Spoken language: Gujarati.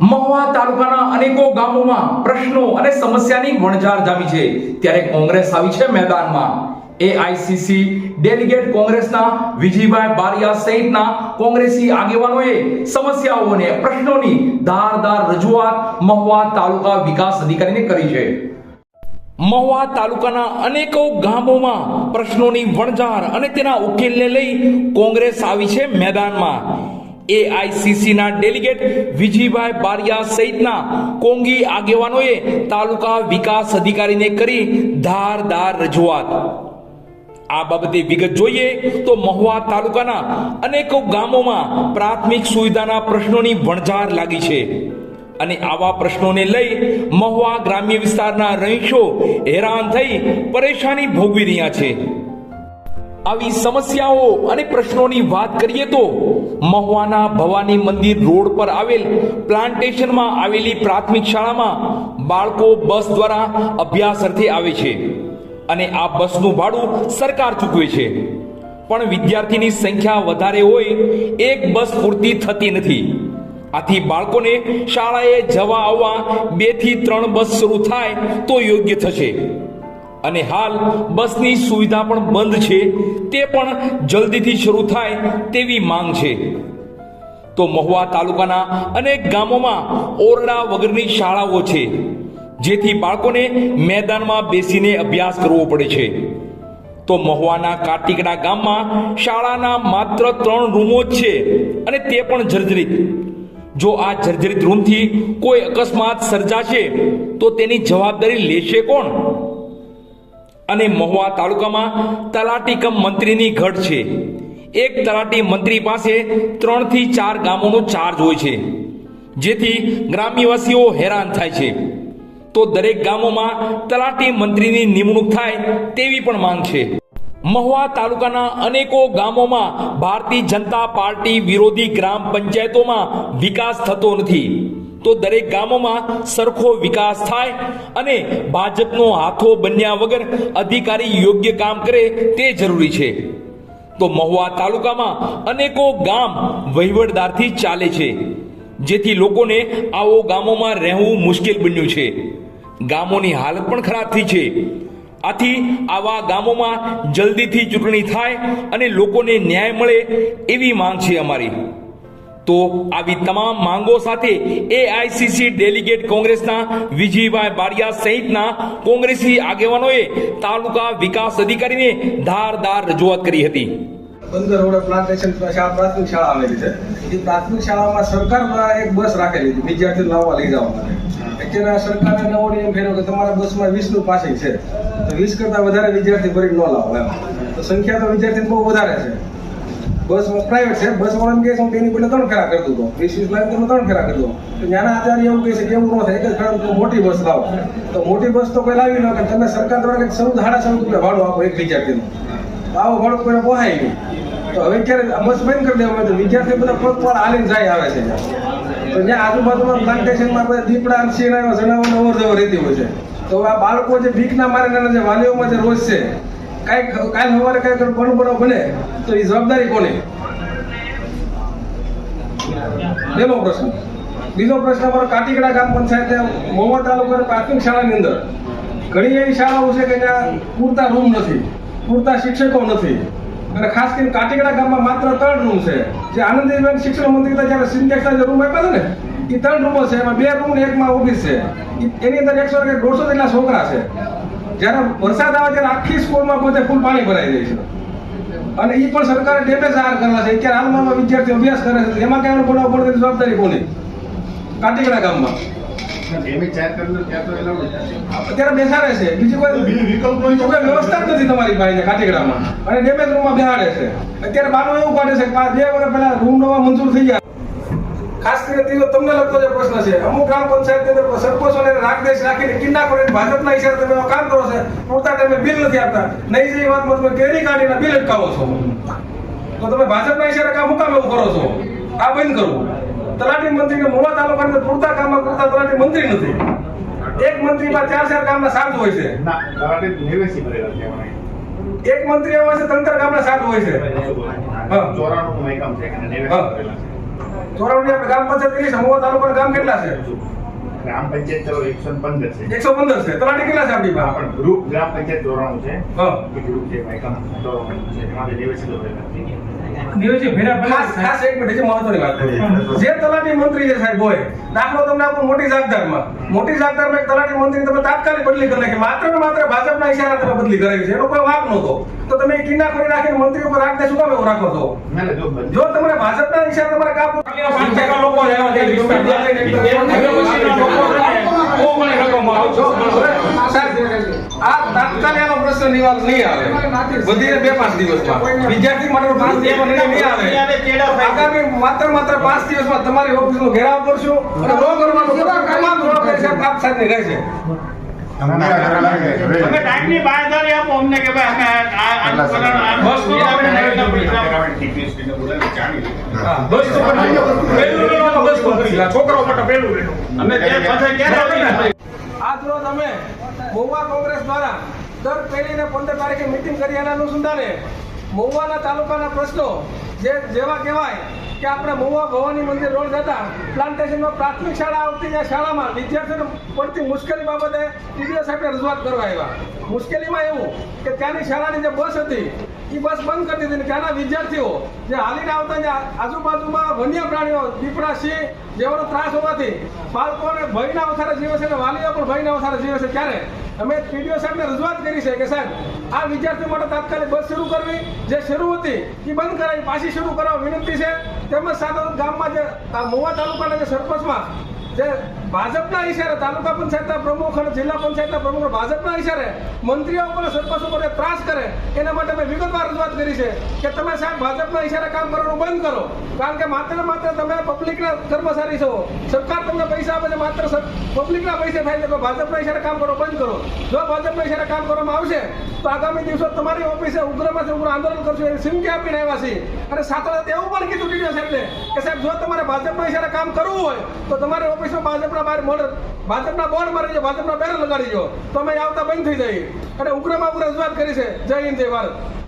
મહુવા તાલુકાના અનેકો ગામોમાં પ્રશ્નો અને સમસ્યાની વણઝાર જામી છે. ત્યારે કોંગ્રેસ આવી છે મેદાનમાં. એઆઈસીસી ડેલિગેટ કોંગ્રેસના વિજયભાઈ બારિયા સહિતના કોંગ્રેસી આગેવાનોએ સમસ્યાઓ અને પ્રશ્નોની ધારદાર રજૂઆત મહુવા તાલુકા વિકાસ અધિકારીને કરી છે. મહુવા તાલુકાના અનેકો ગામોમાં પ્રશ્નોની વણઝાર અને તેના ઉકેલને લઈ કોંગ્રેસ આવી છે મેદાનમાં. એઆઈસીસી ના ડેલિગેટ વિજયભાઈ બારિયા સહિતના કોંગી આગેવાનોએ તાલુકા વિકાસ અધિકારીને કરી ધારદાર રજૂઆત. આ બાબતે વિગત જોઈએ તો મહુવા તાલુકાના અનેકો ગામોમાં પ્રાથમિક સુવિધાના પ્રશ્નોની વણઝાર લાગી છે. અને આવા પ્રશ્નોને લઈ મહુવા ગ્રામ્ય વિસ્તારના રહીશો હેરાન થઈ પરેશાની ભોગવી રહ્યા છે. આવી સમસ્યાઓ અને પ્રશ્નોની વાત કરીએ તો મહુવાના ભવાની મંદિર રોડ પર આવેલ પ્લાન્ટેશનમાં આવેલી પ્રાથમિક શાળામાં બાળકો બસ દ્વારા અભ્યાસ અર્થે આવે છે અને આ બસનું ભાડું સરકાર ચૂકવે છે. પણ વિદ્યાર્થીની સંખ્યા વધારે હોય એક બસ પૂરતી થતી નથી. આથી બાળકોને શાળાએ જવા આવવા બેથી ત્રણ બસ શરૂ થાય તો યોગ્ય થશે. અને હાલ બસની સુવિધા પણ બંધ છે. તે પણ જલ્દીથી શરૂ થાય તેવી માંગ છે. તો મહુવા તાલુકાના અનેક ગામોમાં ઓરડા વગરની શાળાઓ છે, જેથી બાળકોને મેદાનમાં બેસીને અભ્યાસ કરવો પડે છે. તો મહુવાના કાટીકડા ગામમાં શાળાના માત્ર ત્રણ રૂમો જ છે અને તે પણ જર્જરિત. જો આ જર્જરિત રૂમથી કોઈ અકસ્માત સર્જાશે, તો તેની જવાબદારી લેશે કોણ? અને મહુવા તાલુકામાં તલાટી કમ મંત્રીની ઘટ છે. એક તલાટી મંત્રી પાસે ત્રણથી ચાર ગામોનો ચાર્જ હોય છે, જેથી ગ્રામ્યવાસીઓ હેરાન થાય છે. તો દરેક ગામોમાં તલાટી મંત્રીની નિમણૂક થાય તેવી પણ માંગ છે. મહુવા તાલુકાના અનેકો ગામોમાં ભારતીય જનતા પાર્ટી વિરોધી ગ્રામ પંચાયતોમાં વિકાસ થતો નથી. તો દરેક ગામોમાં સરખો વિકાસ થાય અને ભાજપનો હાથો બન્યા વગર અધિકારી યોગ્ય કામ કરે તે જરૂરી છે. તો મહુવા તાલુકામાં અનેકો ગામ વહીવટદારથી ચાલે છે, જેથી લોકોને આવો ગામોમાં રહેવું મુશ્કેલ બન્યું છે. ગામોની હાલત પણ ખરાબ થઈ છે. આથી આવા ગામોમાં જલ્દીથી ચૂંટણી થાય અને લોકોને ન્યાય મળે એવી માંગ છે અમારી. તો આવી તમામ માંગો સાથે એઆઈસીસી ડેલિગેટ કોંગ્રેસના વિજયભાઈ બારિયા સહિતના કોંગ્રેસી આગેવાનોએ તાલુકા વિકાસ અધિકારીને ધારદાર રજૂઆત કરી હતી. બંદર રોડ પ્લાન્ટેશન પ્રાથમિક શાળા આવેલી છે. એ પ્રાથમિક શાળામાં સરકાર દ્વારા એક બસ રાખેલી હતી. વિદ્યાર્થીઓ લાવવા લઈ જવા માટે. અત્યારે સરકારે નવો નિયમ ફેર્યો કે તમારા બસમાં વીસનું પાસિંગ છે. તો વીસ કરતાં વધારે વિદ્યાર્થી ભરી ન લાવો એમ. તો સંખ્યા તો વિદ્યાર્થી બહુ વધારે છે. બસ પ્રાઇવેટ છે, બસ વાળાને કહે છે તેની બદલે ત્રણ ખરા કરી દઉં વીસ લાખ તમે ત્રણ ખરા કરી દો તો ત્યાંના આચાર્ય એવું કહે છે કે એવું ન થાય કે ખરા તો મોટી બસ લાવો. તો મોટી બસ તો કોઈ લાવી ન કે તમે સરકાર દ્વારા કંઈક સૌ સાડા સૌ રૂપિયા ભાડું આપો એક વિદ્યાર્થીનું. તો આવો ભાડું કોઈને પોહાય નહીં. તો હવે ક્યારે બસ બંધ કરી દેવા તો વિદ્યાર્થીઓ બધા પગપાળા હાલીને જાય આવે છે. તો જ્યાં આજુબાજુમાં પ્લાન્ટેશનમાં બધા દીપડા સિંહ એવા અવર જવર રહેતી હોય છે. તો આ બાળકો જે ભીખના મારે જે વાલીઓમાં જે રોજ છે કાંઈક કાલ સવારે કાંઈક બનુ બનાવ બને તો એ જવાબદારી કોની? પહેલો પ્રશ્ન. બીજો પ્રશ્ન, અમારો કાટીકડા ગામ પંચાયત મોવા તાલુકાની પ્રાથમિક શાળાની અંદર. ઘણી એવી શાળાઓ છે કે જ્યાં પૂરતા રૂમ નથી, પૂરતા શિક્ષકો નથી. અને ખાસ કરીને કાટીકડા ગામમાં માત્ર ત્રણ રૂમ છે. જે આનંદીબેન શિક્ષણ મંત્રી જ્યારે સિન્ટેક્સના જે રૂમ આપ્યા છે ને એ ત્રણ રૂમો છે. એમાં બે રૂમ એકમાં ઓફિસ છે. એની અંદર એકસો દોઢસો જેટલા છોકરા છે. જ્યારે વરસાદ આવે ત્યારે આખી સ્કૂલમાં પોતે ફૂલ પાણી ભરાઈ જાય છે. અને એ પણ સરકારે ડેમેજ જાહેર કરેલા છે. અત્યારે હાલમાં વિદ્યાર્થીઓ અભ્યાસ કરે છે. એમાં કઈ બનાવ પડે જવાબદારી કોની? કાટીકડા ગામમાં. અત્યારે બેસાડે છે. બીજી કોઈ વિકલ્પ કોઈ વ્યવસ્થા જ નથી તમારી પાસે કાટીગડામાં. અને ડેમેજ રૂમમાં બેહાડે છે. અત્યારે બાનું એવું કાઢે છે કે બે વર્ષ પહેલા રૂમ નવા મંજૂર થઈ ગયા. ખાસ કરીને ત્રીજો તમને લગતો જે પ્રશ્ન છે. અમુક ગ્રામ પંચાયત અંદર સરપંચોને રાગદેશ રાખીને કિન્ના કરીને ભાજપના હિસાબે તમે કામ કરો છો. પૂરતા ટાઈમે બિલ નથી આપતા. નહીં જે વાતમાં તમે કેરી કાઢીને બિલ અટકાવો છો. તો તમે ભાજપના હિસાબે કામ મુકામ કામ એવું કરો છો? આ બંધ કરવું. તલાટી મંત્રીને મોવા તાલુકાની પૂરતા કામમાં પૂરતા તલાટી મંત્રી નથી. એક મંત્રીમાં ચાર ચાર કામના સાથ હોય છે. એક મંત્રી એવો છે તંત્ર કામના સાથ હોય છે. ચોરાણું નું કામ છે. આપણે ગ્રામ પંચાયત કેટલી છે મહુવા તાલુકાના ગામ કેટલા છે? ગ્રામ પંચાયત તો એકસો પંદર છે. એકસો પંદર છે. તલાટી કેટલા છે આપણી પાસે? ગ્રુપ ગ્રામ પંચાયત ધોરણ છે. ગ્રુપ છે વાયકામ ધોરણો છે એમાંથી નિવેશિતો ખાસ ખાસ એક મિનિટ હજી મહત્વની વાત કરું. જે તલાટી મંત્રી છે સાહેબ હોય દાખલો તમને આપું મોટી જાગદારમાં મોટી જાગદારમાં એક તલાટી મંત્રી તમે તાત્કાલિક બદલી કરી નાખી. માત્ર ને માત્ર ભાજપના ઈશારા તમે બદલી કરાવી છે. એનો કોઈ વાક નહોતો. તો તમે કિના ખોરી રાખીને મંત્રી ઉપર રાખને શું કામ એવું રાખો છો? જો બધી- ભાજપના ઈશારા તમારે કામ લોકો રહેવા દે ને, આ તાત્કાલિક આનો પ્રશ્ન નિવારણ નહીં આવે. વધીને બે પાંચ દિવસમાં. વિદ્યાર્થી માટે પાંચ દિવસમાં નિર્ણય નહીં આવે. આગામી માત્ર માત્ર પાંચ દિવસમાં તમારી ઓફિસનો ઘેરાવ કરશું અને નો કરવાનું તમામ જવાબદારી સાહેબ આપ સાહેબની રહેશે તમે ટાઈમની બાંયધરી આપો અમને કે ભાઈ અમે આ- આ આ આ બસ ને. બસ. છોકરાઓ માટે પહેલું લેવાનું. અમે ક્યારે રોજ અમે મહુવા કોંગ્રેસ દ્વારા દર પહેલી ને પંદર તારીખે મિટિંગ કરી એના અનુસંધાને મહુવાના તાલુકાના પ્રશ્નો જે જેવા કહેવાય કે આપણે મહુવા ભવાની મંદિર રોડ જતા પ્લાન્ટેશનમાં પ્રાથમિક શાળા આવતી ત્યાં શાળામાં વિદ્યાર્થીઓને પડતી મુશ્કેલી બાબતે ટીડીઓ સાહેબને રજૂઆત કરવા આવ્યા. મુશ્કેલીમાં એવું કે ત્યાંની શાળાની જે બસ હતી એ બસ બંધ કરી દીધી ત્યાંના વિદ્યાર્થીઓ જે હાલીને આવતા જે આજુબાજુમાં વન્ય પ્રાણીઓ, દીપડા, સિંહ જેવાનો ત્રાસ હોવાથી બાળકોને ભયના વધારે જીવે છે અને વાલીઓ પણ ભયના વધારે જીવે છે ત્યારે અમે પીડીઓ સાહેબને રજૂઆત કરી છે કે સાહેબ, આ વિદ્યાર્થીઓ માટે તાત્કાલિક બસ શરૂ કરવી. જે શરૂ હતી, એ બંધ કરાવી, પાછી શરૂ કરવા વિનંતી છે. તેમજ સાથે ગામમાં જે આ મહુવા તાલુકાના જે સરપંચમાં જે ભાજપના ઈશારે તાલુકા પંચાયતના પ્રમુખ અને જિલ્લા પંચાયતના પ્રમુખ ભાજપના ઈશારે મંત્રીઓ ઉપર સરપંચ ઉપર ત્રાસ કરે. એના માટે મેં વિગતવાર રજૂઆત કરી છે કે તમે સાહેબ ભાજપના ઈશારે કામ કરવાનું બંધ કરો. કારણ કે માત્ર માત્ર તમે પબ્લિકના કર્મચારી છો. સરકાર તમને પૈસા આપે છે, માત્ર પબ્લિકના પૈસે થાય છે તો ભાજપના ઈશારે કામ કરો બંધ કરો. જો ભાજપના ઈશારે કામ કરવામાં આવશે, તો આગામી દિવસો તમારી ઓફિસે ઉગ્રમાંથી ઉગ્ર આંદોલન કરશું એવી સિમકી આપીને આવ્યા છીએ. અને સાથે સાથે એવું પણ કીધું ટીડીઓ સાહેબને કે સાહેબ, જો તમારે ભાજપના ઈશારે કામ કરવું હોય, તો તમારી ઓફિસમાં ભાજપના બહાર મોડ ભાજપના બોર્ડ મારી ભાજપના બેનર લગાડી દો. તો અમે આવતા બંધ થઈ જઈએ. અને ઉગ્રમાં ઉગ્ર રજૂઆત કરી છે. જય હિન્દ, જય ભારત.